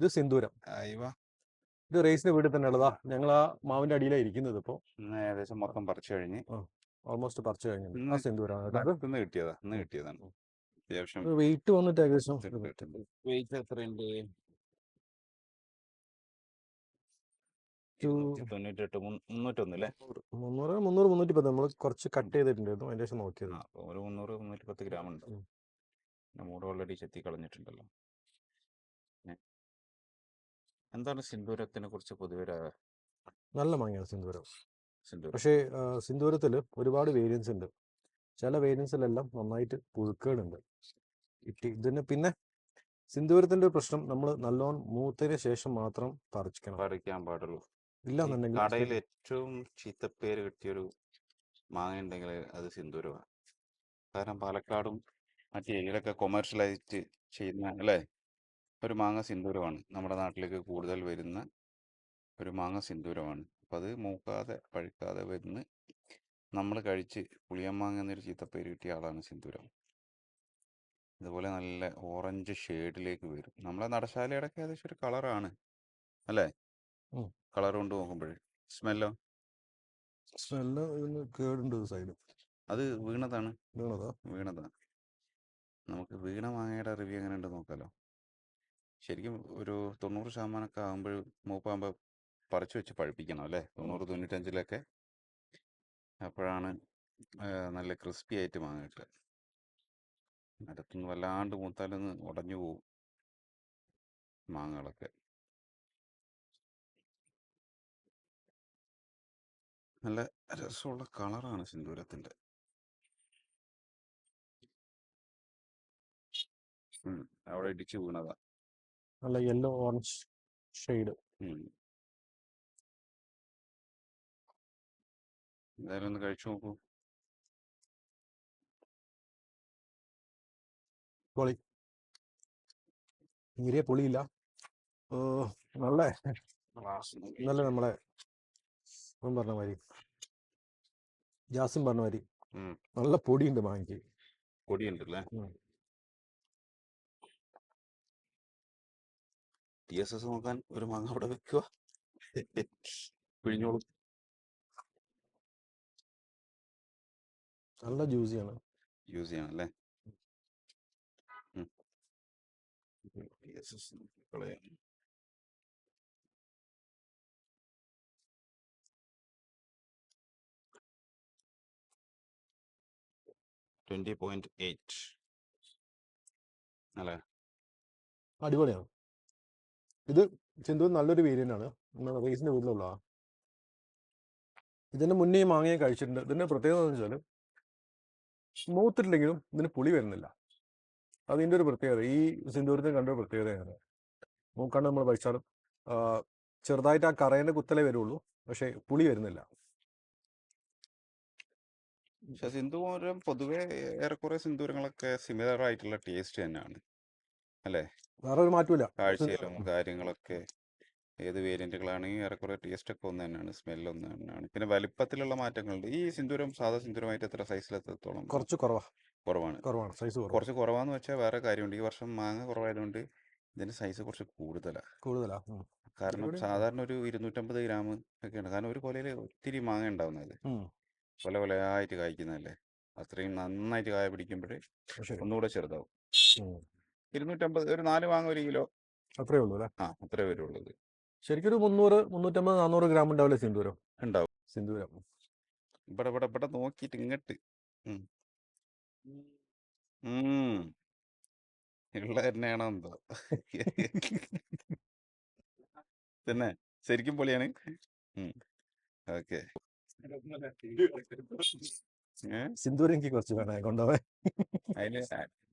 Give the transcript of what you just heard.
ഇത് സിന്ദൂരം. ഇത് റേസിന്റെ വീട്ടിൽ തന്നെ ഉള്ളതാ ഞങ്ങൾ ആ മാവിന്റെ അടിയിലാണ് ഇരിക്കുന്നത് ഇപ്പോ. ഏകദേശം മൊത്തം പറിച്ചു കഴിഞ്ഞ്. ഓൾമോസ്റ്റ് പറിച്ചു കഴിഞ്ഞു. സിന്ദൂരാണ് കിട്ടിയതാ ഇന്ന് കിട്ടിയതാണ്. അത്യാവശ്യം വെയിറ്റ് വന്നിട്ട് ഏകദേശം വെയിറ്റ് എത്രയുണ്ട്? മുന്നൂറ് മുന്നൂറ് മുന്നൂറ്റി പത്ത് നമ്മൾ കുറച്ച് കട്ട് ചെയ്തിട്ടുണ്ടായിരുന്നു അതിന്റെ ശേഷം നോക്കിയത്. ഒരു മുന്നൂറ് മുന്നൂറ്റി പത്ത് ഗ്രാം ഉണ്ട്. പിന്നെ ഓൾറെഡി ചെത്തി കളഞ്ഞിട്ടുണ്ടല്ലോ. എന്താണ് സിന്ദൂരത്തിനെ കുറിച്ച് പൊതുവെ നല്ല മാങ്ങയാണ് സിന്ദൂരം. പക്ഷേ സിന്ദൂരത്തിൽ ഒരുപാട് വേരിയൻസ് ഉണ്ട്. ചില വേരിയൻസിലെല്ലാം നന്നായിട്ട് പുഴുക്കേടുണ്ട് ഇട്ടി ഇതിന് പിന്നെ സിന്ദൂരത്തിന്റെ ഒരു പ്രശ്നം നമ്മൾ നല്ലോണം മൂത്തതിന് ശേഷം മാത്രം പറിക്കണം. പറിക്കാൻ പാടുള്ളൂ. ഇല്ല ഇല്ലാന്നുണ്ടെങ്കിൽ കടയിൽ ഏറ്റവും ചീത്തപ്പേര് കിട്ടിയൊരു മാങ്ങ ഉണ്ടെങ്കിൽ അത് സിന്ദൂരമാണ്. കാരണം പാലക്കാടും മറ്റേ ഏരിയയിലൊക്കെ കൊമേഴ്ഷ്യലായിട്ട് ചെയ്യുന്ന അല്ലേ? ഒരു മാങ്ങ സിന്ദൂരമാണ്. നമ്മുടെ നാട്ടിലേക്ക് കൂടുതൽ വരുന്ന ഒരു മാങ്ങ സിന്ദൂരമാണ്. അപ്പം അത് മൂക്കാതെ പഴുക്കാതെ വരുന്ന നമ്മൾ കഴിച്ച് പുളിയമാങ്ങ എന്നൊരു ചീത്തപ്പേര് കിട്ടിയ ആളാണ് സിന്ദൂരം. ഇതുപോലെ നല്ല ഓറഞ്ച് ഷെയ്ഡിലേക്ക് വരും. നമ്മളെ നടശാലയുടെയൊക്കെ ഏകദേശം ഒരു കളറാണ്. അല്ലേ? കളർ കൊണ്ട് നോക്കുമ്പോഴേ. സ്മെല്ലോ? Smell കേടുണ്ട് side. അത് വീണതാണ്. വീണതാ? വീണതാണ്. നമുക്ക് വീണ മാങ്ങയുടെ റിവ്യൂ എങ്ങനെ ഉണ്ട് നോക്കാലോ. ശരിക്കും ഒരു തൊണ്ണൂറ് ശതമാനമൊക്കെ ആകുമ്പോൾ മൂപ്പാകുമ്പോൾ പറിച്ചു വെച്ച് പഴുപ്പിക്കണം അല്ലേ? തൊണ്ണൂറ് തൊണ്ണൂറ്റഞ്ചിലൊക്കെ അപ്പോഴാണ് നല്ല ക്രിസ്പി ആയിട്ട് മാങ്ങ കിട്ടുക. മരത്തുനിന്ന് വല്ലാണ്ട് മൂത്താലൊന്ന് ഉടഞ്ഞു പോവും മാങ്ങകളൊക്കെ. നല്ല രസമുള്ള കളറാണ് സിന്ദൂരത്തിന്റെ. അവിടെ ഇടിച്ചു വീണതാ. നല്ല യെല്ലോ ഓറഞ്ച് ഷെയ്ഡ്. എന്തായാലും ഒന്ന് കഴിച്ചു നോക്കൂ. പൊളി. തീരെ പൊളിയില്ല. ഓ, നല്ല. നല്ല നമ്മളെ പറഞ്ഞ മാതിരി ജാസിം പറഞ്ഞ മാതിരി. നല്ല പൊടിയുണ്ട് മാങ്ങിക്ക് പൊടിയുണ്ടല്ലേ? ടി എസ് എസ് നോക്കാൻ ഒരു മാങ്ങ അവിടെ വെക്കുക പിഴിഞ്ഞോളും. നല്ല ജ്യൂസിയാണ്. യൂസ് ചെയ്യണം അല്ലേ ടി എസ് എസ് കളയാം. Twenty point eight. അല്ലേ? അടിപൊളിയാണ്. ഇത് ചിന്തു നല്ലൊരു വേരിയന്റ് ആണ് നമ്മുടെ റേസിന്റെ വീട്ടിലുള്ള ഇതിന്റെ മുന്നേ മാങ്ങയും കഴിച്ചിട്ടുണ്ട്. ഇതിന്റെ പ്രത്യേകത എന്ന് വെച്ചാൽ മൂത്തിട്ടില്ലെങ്കിലും ഇതിന് പുളി വരുന്നില്ല. അതിന്റെ ഒരു പ്രത്യേകത ഈ സിന്ദൂരത്തിന് കണ്ട പ്രത്യേകതയാണ് മൂക്കാണ് നമ്മൾ കഴിച്ചാലും ചെറുതായിട്ട് ആ കറേന്റെ കുത്തലേ വരുള്ളൂ പക്ഷേ പുളി വരുന്നില്ല. പക്ഷെ സിന്ദൂരം പൊതുവെ ഏറെക്കുറെ സിന്ദൂരങ്ങളൊക്കെ സിമിലർ ആയിട്ടുള്ള ടേസ്റ്റ് തന്നെയാണ്. അല്ലേ? വേറെ ഒരു മാറ്റമില്ല കാഴ്ചയിലും കാര്യങ്ങളൊക്കെ ഏത് വേരിയന്റുകളാണെങ്കിൽ ഏറെക്കുറെ ടേസ്റ്റ് ഒക്കെ ഒന്ന് തന്നെയാണ് സ്മെൽ ഒന്ന് തന്നെയാണ്. പിന്നെ വലിപ്പത്തിലുള്ള മാറ്റങ്ങളുണ്ട്. ഈ സിന്ദൂരം സാധാ സിന്ദൂരമായിട്ട് എത്ര സൈസിലെത്രത്തോളം കുറച്ച് കുറവാ. കുറവാണ്? കുറവാണ്. സൈസ് കുറച്ച് കുറവാന്ന് വെച്ചാൽ വേറെ കാര്യമുണ്ട്. ഈ വർഷം മാങ്ങ കുറവായതുകൊണ്ട് ഇതിന്റെ സൈസ് കുറച്ച് കൂടുതലാണ് കൂടുതലാ. കാരണം സാധാരണ ഒരു ഇരുന്നൂറ്റമ്പത് ഗ്രാം ഒക്കെയാണ്. കാരണം ഒരു കൊലയിൽ ഒത്തിരി മാങ്ങ ഉണ്ടാവുന്നത്. കൊല കൊലയായിട്ട് കായ്ക്കുന്നതല്ലേ? അത്രയും നന്നായിട്ട് കായ പിടിക്കുമ്പോഴേ ഒന്നുകൂടെ ചെറുതാവും. ഇരുന്നൂറ്റമ്പത് ഒരു നാല് വാങ്ങ ഒരു കിലോ. അത്രേ ഉള്ളൂ അല്ലേ? ആ അത്രേ വരുള്ളൂ. ശരിക്കും ഒരു മുന്നൂറ് മുന്നൂറ്റമ്പത് നാന്നൂറ് ഗ്രാം ഉണ്ടാവില്ലേ സിന്ദൂരം? ഉണ്ടാവും. സിന്ദൂരം. ഇവിടെ ഇവിടെ ഇവിടെ നോക്കിയിട്ട് ഇങ്ങട്ട്. ഉള്ള തന്നെയാണോ എന്തോ. തന്നെ ശരിക്കും പൊളിയാണ്. ഓക്കെ. സിന്ദൂരം എനിക്ക് കുറച്ച് വേണേ കൊണ്ടുപോവാൻ. അതിൽ